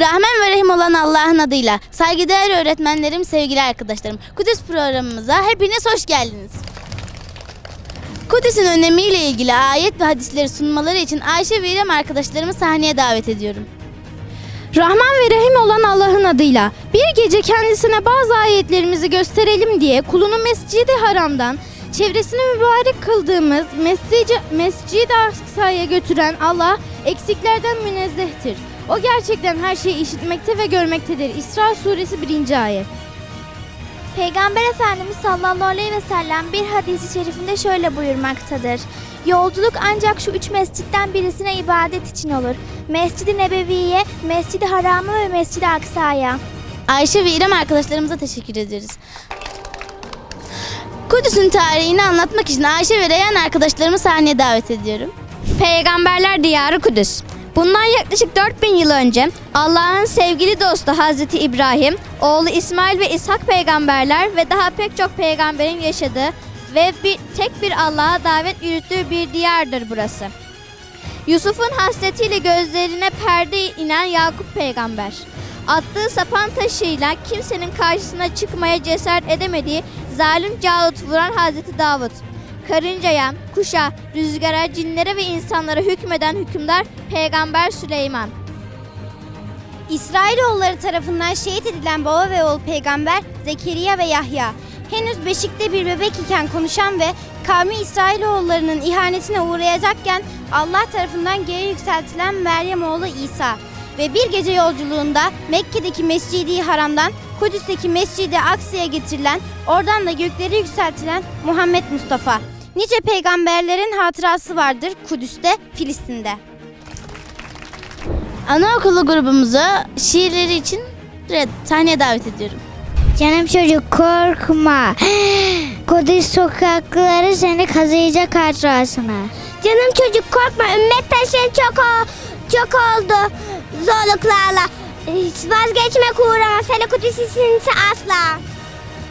Rahman ve Rahim olan Allah'ın adıyla saygıdeğer öğretmenlerim, sevgili arkadaşlarım. Kudüs programımıza hepiniz hoş geldiniz. Kudüs'ün önemiyle ilgili ayet ve hadisleri sunmaları için Ayşe ve İrem arkadaşlarımı sahneye davet ediyorum. Rahman ve Rahim olan Allah'ın adıyla bir gece kendisine bazı ayetlerimizi gösterelim diye kulunu Mescid-i Haram'dan çevresini mübarek kıldığımız Mescid-i Mescid Aksa'ya götüren Allah eksiklerden münezzehtir. O gerçekten her şeyi işitmekte ve görmektedir. İsra suresi 1. ayet. Peygamber Efendimiz sallallahu aleyhi ve sellem bir hadisi şerifinde şöyle buyurmaktadır. Yolculuk ancak şu üç mescitten birisine ibadet için olur. Mescid-i Nebevi'ye, Mescid-i Haram'a ve Mescid-i Aksa'ya. Ayşe ve İrem arkadaşlarımıza teşekkür ederiz. Kudüs'ün tarihini anlatmak için Ayşe ve Reyhan arkadaşlarımı sahneye davet ediyorum. Peygamberler diyarı Kudüs. Bundan yaklaşık 4000 yıl önce Allah'ın sevgili dostu Hazreti İbrahim, oğlu İsmail ve İshak peygamberler ve daha pek çok peygamberin yaşadığı ve bir, tek bir Allah'a davet yürüttüğü bir diyardır burası. Yusuf'un hasretiyle gözlerine perde inen Yakup peygamber. Attığı sapan taşıyla kimsenin karşısına çıkmaya cesaret edemediği zalim Calut vuran Hazreti Davut. Karıncaya, kuşa, rüzgara, cinlere ve insanlara hükmeden hükümdar Peygamber Süleyman. İsrailoğulları tarafından şehit edilen baba ve oğul peygamber Zekeriya ve Yahya. Henüz beşikte bir bebek iken konuşan ve kavmi İsrailoğullarının ihanetine uğrayacakken Allah tarafından göğe yükseltilen Meryem oğlu İsa. Ve bir gece yolculuğunda Mekke'deki Mescidi Haram'dan Kudüs'teki Mescidi Aksa'ya getirilen, oradan da göklere yükseltilen Muhammed Mustafa. Nice peygamberlerin hatırası vardır Kudüs'te, Filistin'de. Anaokulu grubumuzu şiirleri için red- sahneye davet ediyorum. Canım çocuk korkma. Kudüs sokakları seni kazıyacak hatrasına. Canım çocuk korkma. Ümmet taşı çok o, çok oldu zorluklarla. Hiç vazgeçme uğrama. Seni Kudüs isinse asla.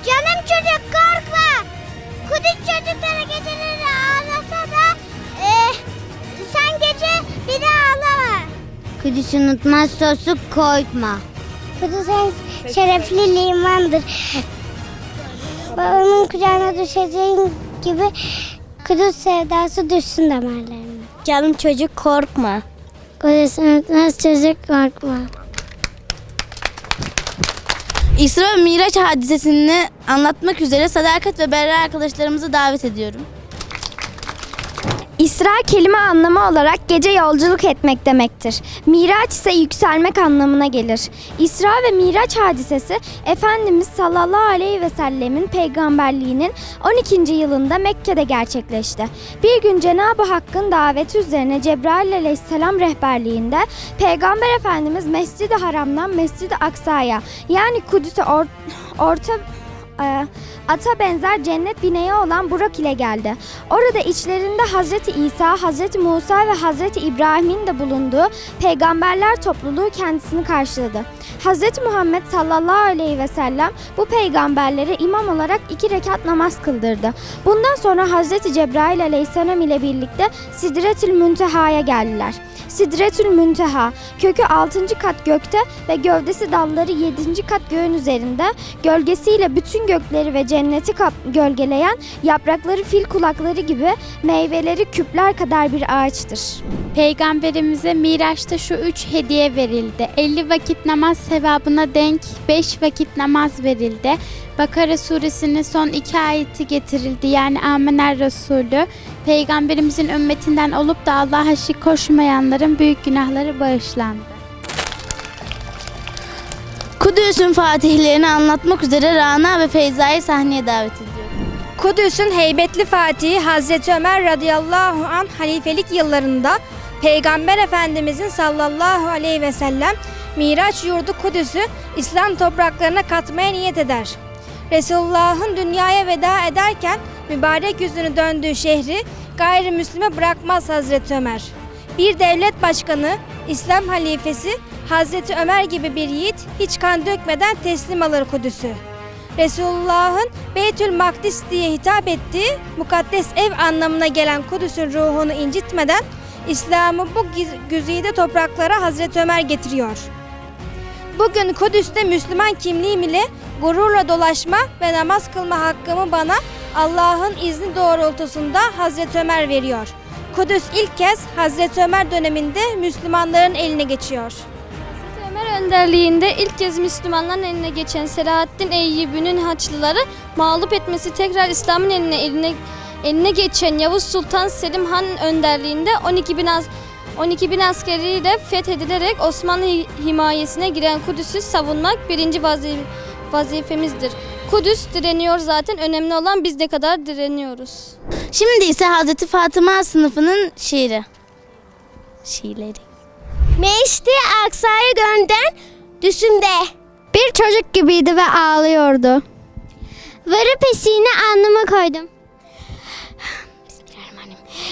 Canım çocuk korkma. Kudüs çocukları geceleri ağlasa da eh, sen gece bir de ağlama. Kudüs unutmaz sosu korkma. Kudüs en şerefli limandır. Babamın kucağına düşeceğin gibi Kudüs sevdası düşsün damarlarıma. Canım çocuk korkma. Kudüs unutmaz çocuk korkma. İsra ve Miraç hadisesini anlatmak üzere Sadakat ve Berra arkadaşlarımızı davet ediyorum. İsra kelime anlamı olarak gece yolculuk etmek demektir. Miraç ise yükselmek anlamına gelir. İsra ve Miraç hadisesi Efendimiz sallallahu aleyhi ve sellemin peygamberliğinin 12. yılında Mekke'de gerçekleşti. Bir gün Cenab-ı Hakk'ın daveti üzerine Cebrail aleyhisselam rehberliğinde Peygamber Efendimiz Mescid-i Haram'dan Mescid-i Aksa'ya yani Kudüs'e or- orta ata benzer cennet bineği olan Burak ile geldi. Orada içlerinde Hazreti İsa, Hazreti Musa ve Hazreti İbrahim'in de bulunduğu peygamberler topluluğu kendisini karşıladı. Hazreti Muhammed sallallahu aleyhi ve sellem bu peygamberlere imam olarak iki rekat namaz kıldırdı. Bundan sonra Hazreti Cebrail aleyhisselam ile birlikte Sidretül Münteha'ya geldiler. Sidretül Münteha, kökü 6. kat gökte ve gövdesi dalları 7. kat göğün üzerinde, gölgesiyle bütün gökleri ve cenneti gölgeleyen, yaprakları fil kulakları gibi, meyveleri küpler kadar bir ağaçtır. Peygamberimize Miraç'ta şu üç hediye verildi. 50 vakit namaz sevabına denk 5 vakit namaz verildi. Bakara suresinin son iki ayeti getirildi. Yani Amener Resulü. Peygamberimizin ümmetinden olup da Allah'a şirk koşmayanların büyük günahları bağışlandı. Kudüs'ün fatihlerini anlatmak üzere Rana ve Feyza'yı sahneye davet ediyorum. Kudüs'ün heybetli fatihi Hazreti Ömer radıyallahu an halifelik yıllarında Peygamber Efendimizin sallallahu aleyhi ve sellem Miraç yurdu Kudüs'ü İslam topraklarına katmaya niyet eder. Resulullah'ın dünyaya veda ederken mübarek yüzünü döndüğü şehri gayrimüslime bırakmaz Hazreti Ömer. Bir devlet başkanı, İslam halifesi Hazreti Ömer gibi bir yiğit hiç kan dökmeden teslim alır Kudüs'ü. Resulullah'ın Beytül Makdis diye hitap ettiği mukaddes ev anlamına gelen Kudüs'ün ruhunu incitmeden İslam'ı bu güzide topraklara Hazreti Ömer getiriyor. Bugün Kudüs'te Müslüman kimliğim ile gururla dolaşma ve namaz kılma hakkımı bana Allah'ın izni doğrultusunda Hazreti Ömer veriyor. Kudüs ilk kez Hazreti Ömer döneminde Müslümanların eline geçiyor. Ömer önderliğinde ilk kez Müslümanların eline geçen Selahaddin Eyyubi'nin Haçlıları mağlup etmesi tekrar İslam'ın eline eline eline geçen Yavuz Sultan Selim Han önderliğinde 12 bin az 12 bin askeriyle fethedilerek Osmanlı hi- himayesine giren Kudüs'ü savunmak birinci vazi- vazifemizdir. Kudüs direniyor zaten önemli olan biz ne kadar direniyoruz. Şimdi ise Hazreti Fatıma sınıfının şiiri. Şiirleri. Meşti Aksa'yı gönden düşümde. Bir çocuk gibiydi ve ağlıyordu. Varıp eşiğine alnıma koydum.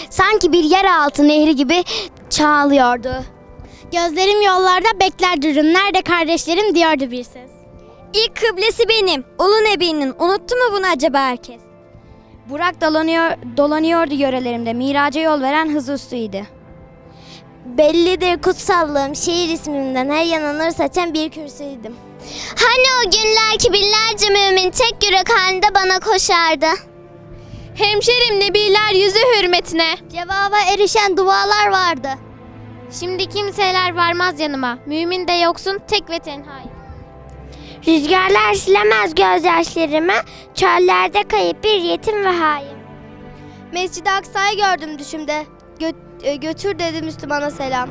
Sanki bir yeraltı nehri gibi çağlıyordu. Gözlerim yollarda bekler durum. Nerede kardeşlerim diyordu bir ses. İlk kıblesi benim. Ulu Nebi'nin. Unuttu mu bunu acaba herkes? Burak dolanıyor, dolanıyordu yörelerimde. Miraca yol veren hız üstüydü. Bellidir kutsallığım şehir ismimden her yana nur saçan bir kürsüydüm. Hani o günler ki binlerce mümin tek yürek halinde bana koşardı. Hemşerim nebiler yüzü hürmetine. Cevaba erişen dualar vardı. Şimdi kimseler varmaz yanıma. Mümin de yoksun tek ve tenhayım. Rüzgarlar silemez gözyaşlarımı, çöllerde kayıp bir yetim ve hain. Mescid-i Aksa'yı gördüm düşümde. Gö- e, götür dedi Müslümana selam.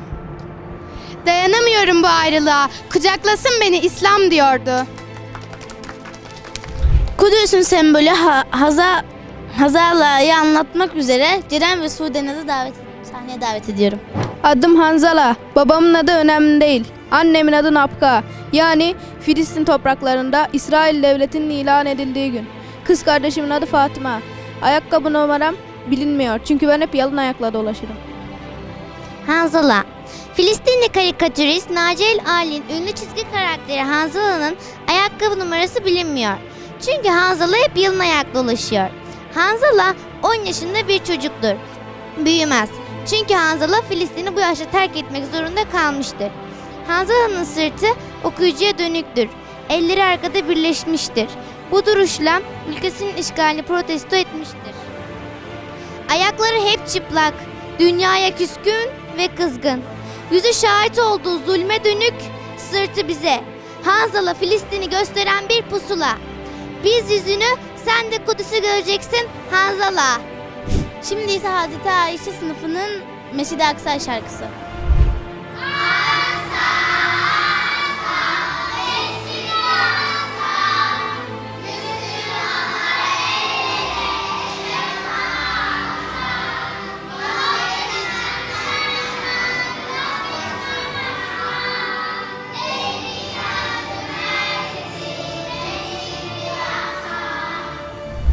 Dayanamıyorum bu ayrılığa. Kucaklasın beni İslam diyordu. Kudüs'ün sembolü ha- Haza Hazala'yı anlatmak üzere Ceren ve Sudenaz'ı davet sahneye davet ediyorum. Adım Hanzala. Babamın adı önemli değil. Annemin adı Napka. Yani Filistin topraklarında İsrail devletinin ilan edildiği gün. Kız kardeşimin adı Fatıma. Ayakkabı numaram bilinmiyor çünkü ben hep yalın ayakla dolaşırım. Hanzala. Filistinli karikatürist Nacel Ali'nin ünlü çizgi karakteri Hanzala'nın ayakkabı numarası bilinmiyor. Çünkü Hanzala hep yalın ayak dolaşıyor. Hanzala 10 yaşında bir çocuktur. Büyümez. Çünkü Hanzala Filistin'i bu yaşta terk etmek zorunda kalmıştır. Hanzala'nın sırtı okuyucuya dönüktür. Elleri arkada birleşmiştir. Bu duruşla ülkesinin işgalini protesto etmiştir. Ayakları hep çıplak, dünyaya küskün ve kızgın. Yüzü şahit olduğu zulme dönük, sırtı bize. Hanzala Filistin'i gösteren bir pusula. Biz yüzünü, sen de Kudüs'ü göreceksin Hanzala. Şimdi ise Hazreti Ayşe sınıfının Mescid-i Aksa şarkısı.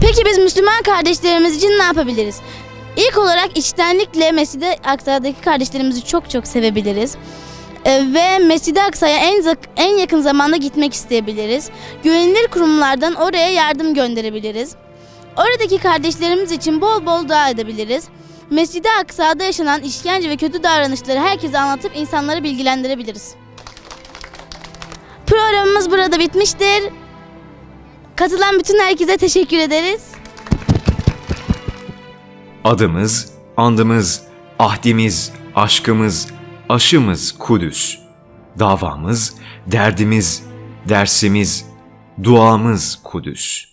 Peki biz Müslüman kardeşlerimiz için ne yapabiliriz? İlk olarak içtenlikle Mescid-i Aksa'daki kardeşlerimizi çok çok sevebiliriz. Ee, ve Mescid-i Aksa'ya en, en yakın zamanda gitmek isteyebiliriz. Güvenilir kurumlardan oraya yardım gönderebiliriz. Oradaki kardeşlerimiz için bol bol dua edebiliriz. Mescid-i Aksa'da yaşanan işkence ve kötü davranışları herkese anlatıp insanları bilgilendirebiliriz. Programımız burada bitmiştir. Katılan bütün herkese teşekkür ederiz. Adımız, andımız, ahdimiz, aşkımız, aşımız Kudüs. Davamız, derdimiz, dersimiz, duamız Kudüs.